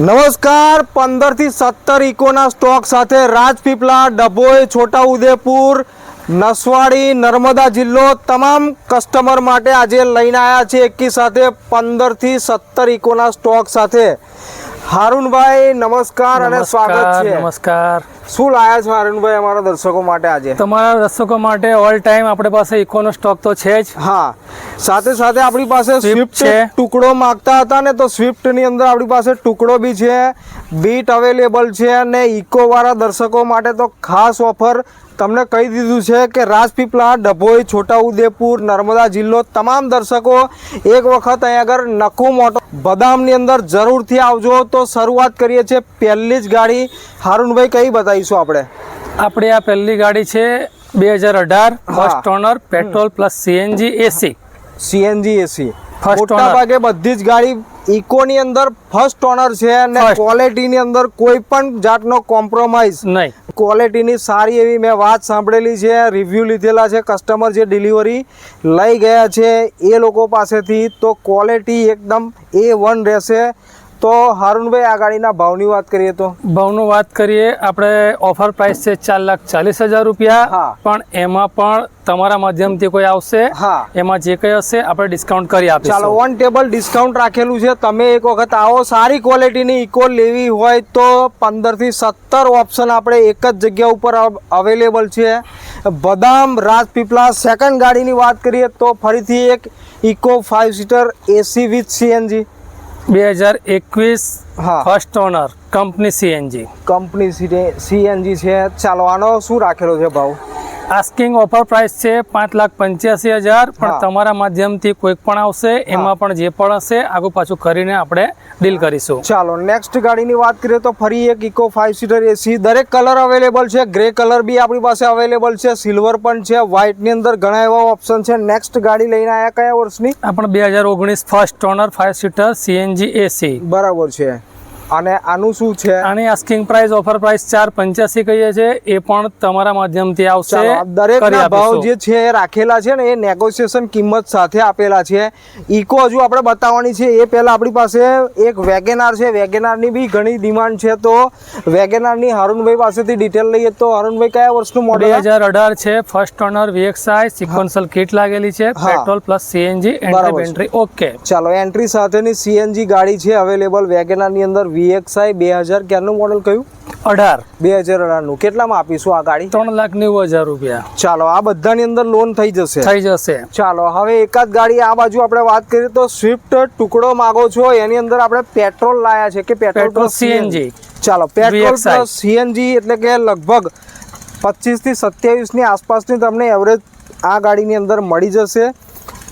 નમસ્કાર. પંદરથી સત્તર ઇકોના સ્ટોક સાથે રાજપીપળા ડભોઈ છોટાઉદેપુર નસવાડી નર્મદા જિલ્લો તમામ કસ્ટમર માટે આજે લઈને આવ્યા છે એકી સાથે પંદરથી સત્તર ઇકોના સ્ટોક સાથે. હારુનભાઈ નમસ્કાર અને સ્વાગત છે. નમસ્કાર. શું લાયા છો અરુણભાઈ અમારા દર્શકો માટે આજે? તમારા દર્શકો માટે ઓલ ટાઈમ આપણી પાસે ઇકોનો સ્ટોક તો છે જ. હા. સાથે સાથે આપણી પાસે સ્વિફ્ટ છે. ટુકડો માંગતા હતા ને તો સ્વિફ્ટની અંદર આપણી પાસે ટુકડો બી છે બીટ અવેલેબલ છે અને ઇકો વાળા દર્શકો માટે તો ખાસ ઓફર તમને કહી દીધું છે કે રાજપીપળા ડભોઈ છોટાઉદેપુર નર્મદા જિલ્લો તમામ દર્શકો એક વખત અહીં આગળ નકુ મોટો બદામની અંદર જરૂરથી આવજો. તો શરૂઆત કરીએ છીએ પહેલી જ ગાડી. હારુનભાઈ કઈ બતાવીશું આપણે? આપણે આ પહેલી ગાડી છે બે હજાર અઢાર. First owner petrol plus CNG AC. CNG AC. First ભાગે બધી જ ગાડી ઇકોની અંદર ફર્સ્ટ ઓનર છે અને. ક્વોલિટીની અંદર કોઈ પણ જાતનો કોમ્પ્રોમાઇઝ નહીં. ક્વોલિટીની સારી એવી મેં વાત સાંભળેલી છે રિવ્યૂ લીધેલા છે કસ્ટમર જે ડિલિવરી લઈ ગયા છે એ લોકો પાસેથી તો ક્વોલિટી એકદમ એ વન રહેશે. તો હારુનભાઈ આ ગાડીના ભાવની વાત કરીએ તો? ભાવનું વાત કરીએ આપણે ઓફર પ્રાઇસ છે ચાર લાખ ચાલીસ હજાર રૂપિયા. પણ એમાં પણ તમારા માધ્યમથી કોઈ આવશે? હા. એમાં જે કંઈ હશે આપણે ડિસ્કાઉન્ટ કરી ચાલો આપીશું ઓન ટેબલ ડિસ્કાઉન્ટ રાખેલું છે. તમે એક વખત આવો સારી ક્વોલિટીની ઇકો લેવી હોય તો પંદરથી સત્તર ઓપ્શન આપણે એક જ જગ્યા ઉપર અવેલેબલ છે. બદામ રાજપીપળા સેકન્ડ ગાડીની વાત કરીએ તો ફરીથી એક Eeco five seater AC with CNG બે હજાર એકવીસ હા. First owner company CNG company CNG છે. ચાલો આનો શું રાખેલો છે ભાવ? આસ્કિંગ ઓફર પ્રાઇસ છે પાંચ લાખ પંચ્યાસી હજાર પણ તમારા માધ્યમથી કોઈ પણ આવશે એમાં પણ જે પણ હશે આગુ પાછું કરીને આપણે ડીલ કરીશું. ચાલો નેક્સ્ટ ગાડીની વાત કરીએ તો ફરી એક ઇકો ફાઇવ સીટર એસી દરેક કલર અવેલેબલ છે ગ્રે કલર બી આપણી પાસે અવેલેબલ છે સિલ્વર પણ છે વ્હાઇટની અંદર ઘણા એવા ઓપ્શન છે. નેક્સ્ટ ગાડી લઈને આવ્યા કયા વર્ષની? આપણે પણ બે હજાર ઓગણીસ first owner five seater CNG AC બરાબર છે. અને આનું શું છે? આની આસ્કિંગ પ્રાઇસ ઓફર પ્રાઇસ ચાર પંચ્યાસી કહીએ છીએ એ પણ તમારા માધ્યમથી આવશે. દરેક ભાવ જે છે એ રાખેલા છે ને એ નેગોશિએશન કિંમત સાથે આપેલા છે. ઇકો હજુ આપણે બતાવવાની છે. એ પહેલાં આપણી પાસે એક વેગેનાર છે. વેગેનારની બી ઘણી ડિમાન્ડ છે. તો વેગેનારની હારુનભાઈ પાસેથી ડિટેલ લઈએ તો હારુનભાઈ કયા વર્ષનું બે હજાર અઢાર છે. First owner VXI sequential kit લાગેલી છે. Petrol plus CNG entry okay ચાલો એન્ટ્રી સાથેની સીએનજી ગાડી છે અવેલેબલ વેગેનારની અંદર વીએક્સઆઈ બે હજાર ક્યારનું મોડેલ કયું? અઢાર. બે હજાર અઢારનું. કેટલામાં આપીશું આ ગાડી? ત્રણ લાખ નેવું હજાર રૂપિયા. ચાલો આ બધાની અંદર લોન થઈ જશે. થઈ જશે. ચાલો હવે એકાદ ગાડી આ બાજુ આપણે વાત કરીએ તો સ્વિફ્ટ ટુકડો માગો છો. એની અંદર આપણે પેટ્રોલ લાયા છે કે પેટ્રોલ સીએનજી ચાલો પેટ્રોલ. પ્લસ સીએનજી એટલે કે લગભગ પચીસથી થી સત્યાવીસ આસપાસની તમને એવરેજ આ ગાડીની અંદર મળી જશે.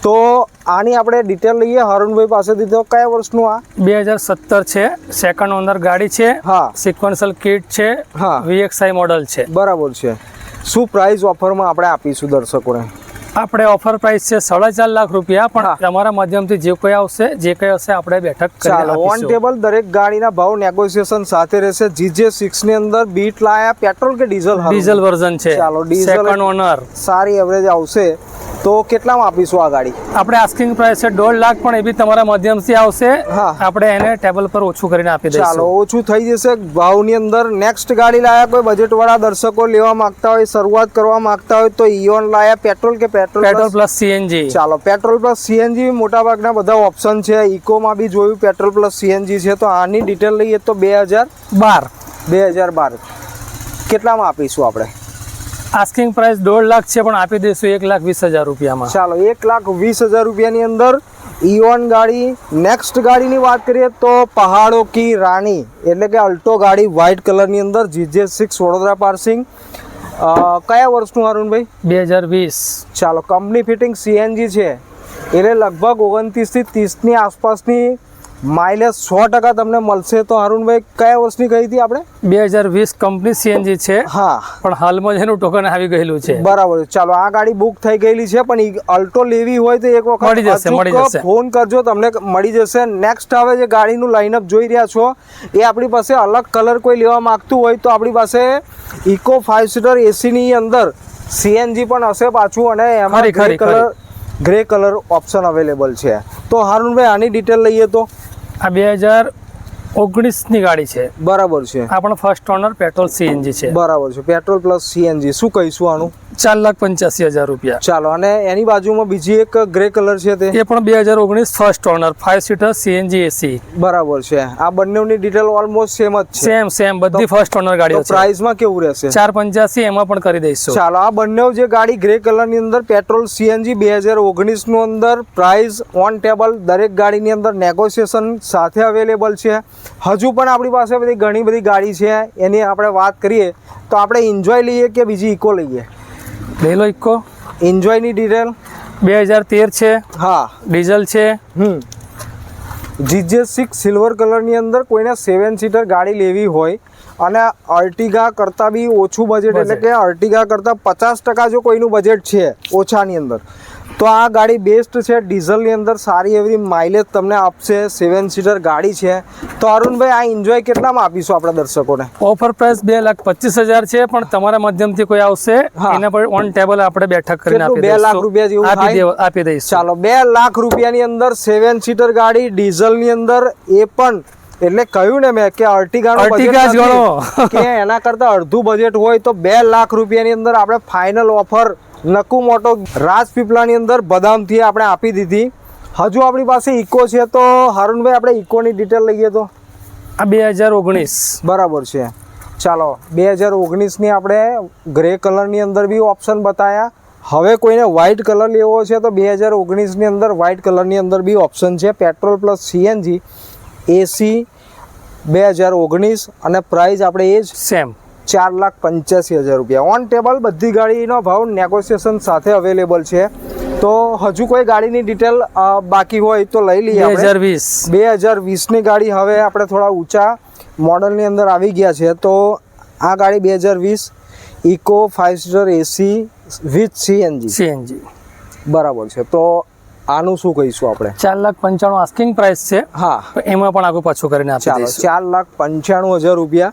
તો આની આપણે ડિટેલ લઈએ. હરુણભાઈ પાસેથી તો કયા વર્ષનું આ? બે હજાર સત્તર છે. સેકન્ડ ઓનર ગાડી છે. હા. સિક્વન્સલ કિટ છે. હા. વીએક્સઆઈ મોડલ છે. બરાબર છે. શું પ્રાઇસ ઓફરમાં આપણે આપીશું દર્શકોને? આપણે ઓફર પ્રાઇસ છે સાડા ચાર લાખ રૂપિયા પણ તમારા માધ્યમથી જે કોઈ આવશે જે કંઈ હશે આપણે બેઠક ચાલો ઓન ટેબલ દરેક ગાડીના ભાવ નેગોશિએશન સાથે રહેશે. જીજે સિક્સની અંદર બીટ લાયા પેટ્રોલ કે ડીઝલ ડીઝલ વર્ઝન છે. ચાલો, ડીઝલ- ઓનર સારી એવરેજ આવશે. તો કેટલામાં આપીશું આ ગાડી? આપણે આસ્કિંગ પ્રાઇસ છે દોઢ લાખ પણ એ બી તમારા માધ્યમથી આવશે. હા. આપણે એને ટેબલ પર ઓછું કરીને આપી ચાલો ઓછું થઈ જશે. ભાવની અંદર નેક્સ્ટ ગાડી લાયા કોઈ બજેટવાળા દર્શકો લેવા માંગતા હોય શરૂઆત કરવા માંગતા હોય તો ઇયોન લાયા પેટ્રોલ કે પેટ્રોલ પેટ્રોલ પ્લસ? સીએનજી ચાલો પેટ્રોલ પ્લસ સીએનજી મોટા ભાગના બધા ઓપ્શન છે. ઇકોમાં બી જોયું પેટ્રોલ પ્લસ સીએનજી છે. તો આની ડિટેલ લઈએ તો બે હજાર બાર. બે હજાર બાર. કેટલામાં આપીશું આપણે? આસ્કિંગ પ્રાઇસ દોઢ લાખ છે પણ આપી દઈશું એક લાખ વીસ હજાર રૂપિયામાં. ચાલો એક લાખ વીસ હજાર રૂપિયાની અંદર ઇઓન ગાડી નેક્સ્ટ ગાડીની વાત કરીએ તો પહાડો કી રાણી એટલે કે અલ્ટો ગાડી વ્હાઇટ કલરની અંદર જીજે સિક્સ વડોદરા પાર્સિંગ કયા વર્ષનું અરુણભાઈ? બે હજાર વીસ. ચાલો કંપની ફિટિંગ સીએનજી છે. એટલે લગભગ ઓગણત્રીસથી ત્રીસની આસપાસની માઇલેજ સો ટકા તમને મળશે. તો અરુણભાઈ કયા વર્ષની કહી હતી આપણે? બે હજાર વીસ કંપની સીએનજી છે હા. પણ હાલમાં જ એનું ટોકન આવી ગયેલું છે. બરાબર ચાલો આ ગાડી બુક થઈ ગયેલી છે પણ અલ્ટો લેવી હોય તો એક મળી વખત જશે, મળી જશે. ફોન કરજો તમને મળી જશે. નેક્સ્ટ હવે જે ગાડીનું લાઇનઅપ જોઈ રહ્યા છો એ આપણી પાસે અલગ કલર કોઈ લેવા માંગતું હોય તો આપણી પાસે ઇકો ફાઇવ સીટર એસીની અંદર સીએનજી પણ હશે પાછું અને એમાં colour grey colour option available છે. તો હારુનભાઈ આની ડિટેલ લઈએ તો? આ બે હજાર ઓગણીસની ગાડી છે. બરાબર છે. આપણો પણ ફર્સ્ટ ઓનર પેટ્રોલ સીએનજી છે. બરાબર છે. પેટ્રોલ પ્લસ સીએનજી શું કહીશું આનું? ચાર લાખ પંચ્યાસી હજાર રૂપિયા. ચાલો અને એની બાજુમાં બીજી એક ગ્રે કલર છે તે? એ પણ બે હજાર ઓગણીસ first owner five seater CNG AC બરાબર છે. આ બંનેની ડિટેલ ઓલમોસ્ટ સેમ જ છે. સેમ સેમ બધી ફર્સ્ટ ઓનર ગાડીઓ છે. પ્રાઇસમાં કેવું રહેશે? ચાર પંચ્યાસી એમાં પણ કરી દઈશું. ચાલો આ બંને જે ગાડી ગ્રે કલરની અંદર પેટ્રોલ સીએનજી બે હજાર ઓગણીસનું અંદર પ્રાઇસ ઓન ટેબલ દરેક ગાડીની અંદર નેગોશિએશન સાથે અવેલેબલ છે. હજુ પણ આપણી પાસે બધી ઘણી બધી ગાડી છે એની આપણે વાત કરીએ તો આપણે એન્જોય લઈએ કે બીજી ઇકો લઈએ? લઈ લો ઇકો એન્જોયની ડિટેલ બે હજાર તેર છે. હા. ડીઝલ છે. હમ. જીજે સિક્સ સિલ્વર કલરની અંદર કોઈને સેવન સીટર ગાડી લેવી હોય અને અર્ટિગા કરતાં બી ઓછું બજેટ એટલે કે અર્ટિગા કરતાં પચાસ ટકા જો કોઈનું બજેટ છે ઓછાની અંદર તો આ ગાડી બેસ્ટ છે. ડીઝલની અંદર સારી એવી માઇલેજ તમને આપશે. સેવન સીટર ગાડી છે. તો અરુણભાઈ આ એન્જોય કેટલામાં આપીશું આપણા દર્શકોને? ઓફર પ્રાઇસ બે લાખ પચીસ હજાર છે પણ તમારા માધ્યમથી કોઈ આવશે. એના પર ઓન ટેબલ આપણે બેઠક કરીને આપી બે લાખ રૂપિયા જેવું આપી? આપી દઈશું. ચાલો બે લાખ રૂપિયાની અંદર સેવન સીટર ગાડી ડીઝલની અંદર એ પણ એટલે કહ્યું ને મેં કે Ertiga ગણો. કે એના કરતાં અડધું બજેટ હોય તો બે લાખ રૂપિયાની અંદર આપણે ફાઇનલ ઓફર નકુ મોટો રાજપીપળાની અંદર બદામથી આપણે આપી દીધી. હજુ આપણી પાસે ઇકો છે તો હરુણભાઈ આપણે ઇકોની ડિટેલ લઈએ તો? આ બે હજાર ઓગણીસ. બરાબર છે. ચાલો બે હજાર ઓગણીસની આપણે ગ્રે કલરની અંદર બી ઓપ્શન બતાયા. હવે કોઈને વ્હાઇટ કલર લેવો છે તો બે હજાર ઓગણીસની અંદર વ્હાઇટ કલરની અંદર બી ઓપ્શન છે. પેટ્રોલ પ્લસ સીએનજી એસી બે હજાર ઓગણીસ અને પ્રાઇસ આપણે એ જ સેમ ચાર લાખ પંચ્યાસી હજાર રૂપિયા. ઓન ટેબલ બધી ગાડીનો ભાવ નેગોશિએશન સાથે અવેલેબલ છે. તો હજુ કોઈ ગાડીની ડિટેલ બાકી હોય તો લઈ લઈએ બે હજાર વીસ. બે હજાર વીસની ગાડી હવે આપણે થોડા ઊંચા મોડલની અંદર આવી ગયા છે. તો આ ગાડી બે હજાર વીસ Eeco five seater AC with CNG CNG બરાબર છે. તો આનું શું કહીશું આપણે? ચાર લાખ પંચાણું આસ્કિંગ પ્રાઇસ છે. હા. એમાં પણ આગળ પાછું કરીને આપી ચાલો ચાર લાખ પંચાણું હજાર રૂપિયા.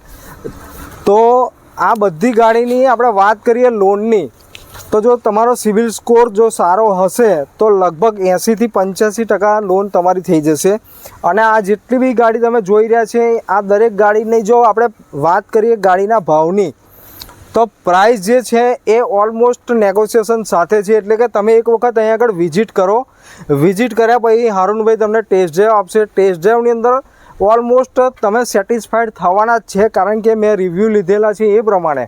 તો આ બધી ગાડીની આપણે વાત કરીએ લોનની તો જો તમારો સિવિલ સ્કોર જો સારો હશે, તો લગભગ એંસીથી પંચ્યાસી ટકા લોન તમારી થઈ જશે. અને આ જેટલી બી ગાડી તમે જોઈ રહ્યા છે, આ દરેક ગાડીની જો આપણે વાત કરીએ ગાડીના ભાવની, તો પ્રાઇસ જે છે એ ઓલમોસ્ટ નેગોશિએશન સાથે છે. એટલે કે તમે એક વખત અહીંયા આગળ વિઝિટ કરો. વિઝિટ કર્યા પછી હારુનભાઈ તમને ટેસ્ટ ડ્રાઈવ આપશે. ટેસ્ટ ડ્રાઈવની અંદર ઓલમોસ્ટ તમે સેટિસ્ફાઈડ થવાના જ છે, કારણ કે મેં રિવ્યૂ લીધેલા છે એ પ્રમાણે.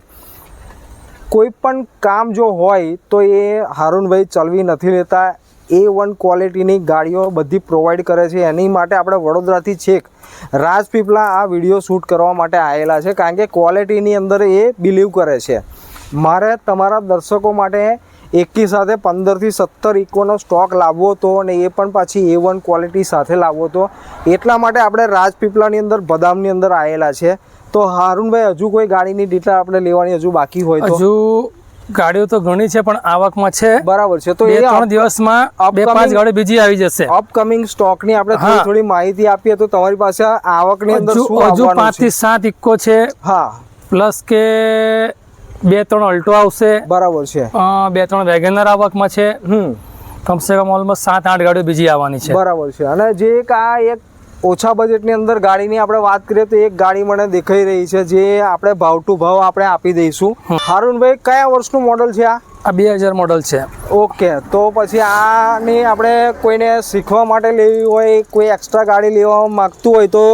કોઈ પણ કામ જો હોય, તો એ હારુનભાઈ ચલવી નથી લેતા. એ વન ક્વોલિટીની ગાડીઓ બધી પ્રોવાઈડ કરે છે. એની માટે આપણે વડોદરાથી છેક રાજપીપળા આ વીડિયો શૂટ કરવા માટે આવેલા છે, કારણ કે ક્વોલિટીની અંદર એ બિલીવ કરે છે. મારે તમારા દર્શકો માટે એકી સાથે પંદરથી સત્તર ઇકોનો સ્ટોક લાવવો હતો અને એ પણ પાછી એ વન ક્વોલિટી સાથે લાવવો હતો. એટલા માટે આપણે રાજપીપળાની અંદર બદામની અંદર આવેલા છે. તો હારુનભાઈ હજુ કોઈ ગાડીની ડિટેલ આપણે લેવાની હજુ બાકી હોય તો? હજુ ગાડીઓ તો ઘણી છે પણ આવકમાં છે. બરાબર છે. તો એ ત્રણ દિવસમાં બે પાંચ ગાડી બીજી આવી જશે. અપકમિંગ સ્ટોકની આપણે થોડી થોડી માહિતી આપીએ તો તમારી પાસે આવકની અંદર શું હજુ પાંચથી સાત ઇક્કો છે. હા. પ્લસ કે બે ત્રણ અલ્ટો આવશે. બરાબર છે. બે ત્રણ વેગેનર આવકમાં છે. હમ. કમસે કમ ઓલમોસ્ટ સાત આઠ ગાડીઓ બીજી આવવાની છે. બરાબર છે. અને જે એક આ એક ઓછા બજેટની અંદર ગાડીની આપણે વાત કરીએ તો એક ગાડી મને દેખાઈ રહી છે જે આપણે ભાવ ટુ ભાવ આપણે આપી દઈશું. હારુનભાઈ કયા વર્ષનું મોડલ છે આ? આ બે હજાર મોડલ છે. ઓકે તો પછી આની આપણે કોઈને શીખવા માટે લેવી હોય કોઈ એક્સ્ટ્રા ગાડી લેવા માગતું હોય તો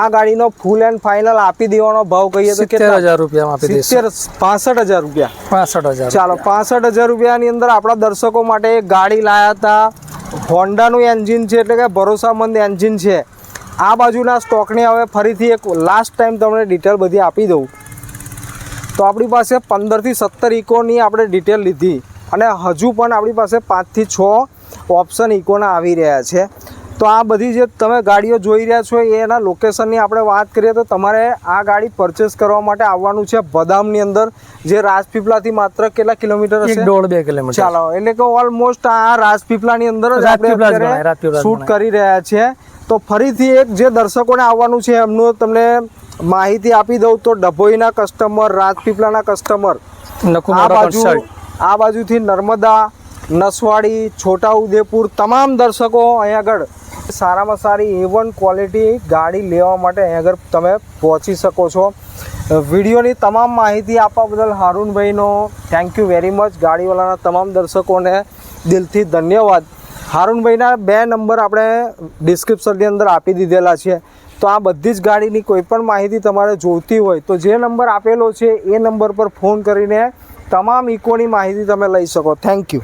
આ ગાડીનો ફૂલ એન્ડ ફાઇનલ આપી દેવાનો ભાવ કહીએ તો કેટલા? હજાર રૂપિયામાં આપી દઈએ સિત્તેર પાસઠ હજાર રૂપિયા. પાસઠ હજાર ચાલો પાસઠ હજાર રૂપિયાની અંદર આપણા દર્શકો માટે ગાડી લાયા હતા. હોન્ડાનું એન્જિન છે એટલે કે ભરોસામંદ એન્જિન છે. આ બાજુના સ્ટોકની હવે ફરીથી એક લાસ્ટ ટાઈમ તમને ડિટેલ બધી આપી દઉં. તો આપણી પાસે પંદરથી સત્તર ઇકોની આપણે ડિટેલ લીધી. અને હજુ પણ આપણી પાસે પાંચથી છ ઓપ્શન ઇકોના આવી રહ્યા છે. તો આ બધી જે તમે ગાડીઓ જોઈ રહ્યા છો એના લોકેશનની આપણે વાત કરીએ તો તમારે આ ગાડી પરચેસ કરવા માટે આવવાનું છે બદામની અંદર જે રાજપીપળાથી માત્ર કેટલા કિલોમીટર હશે? દોઢ બે કિલોમીટર. ચાલો એટલે કે ઓલમોસ્ટ આ રાજપીપળાની અંદર જ આપણે શૂટ કરી રહ્યા છે. તો ફરીથી એક જે દર્શકોને આવવાનું છે એમનું તમને માહિતી આપી દઉં તો ડભોઈના કસ્ટમર રાજપીપળાના કસ્ટમર આ બાજુ આ બાજુથી નર્મદા નસવાડી છોટાઉદેપુર તમામ દર્શકો અહીં આગળ સારામાં સારી એ વન ક્વોલિટી ગાડી લેવા માટે અહીં આગળ તમે પહોંચી શકો છો. વિડીયોની તમામ માહિતી આપવા બદલ હારૂનભાઈનો થેન્ક યુ વેરી મચ ગાડીવાળાના તમામ દર્શકોને દિલથી ધન્યવાદ. હારૂનભાઈના બે નંબર આપણે ડિસ્ક્રિપ્શનની અંદર આપી દીધેલા છે. તો આ બધી જ ગાડીની કોઈપણ માહિતી તમારે જોઈતી હોય તો જે નંબર આપેલો છે એ નંબર પર ફોન કરીને તમામ ઇકોની માહિતી તમે લઈ શકો. Thank you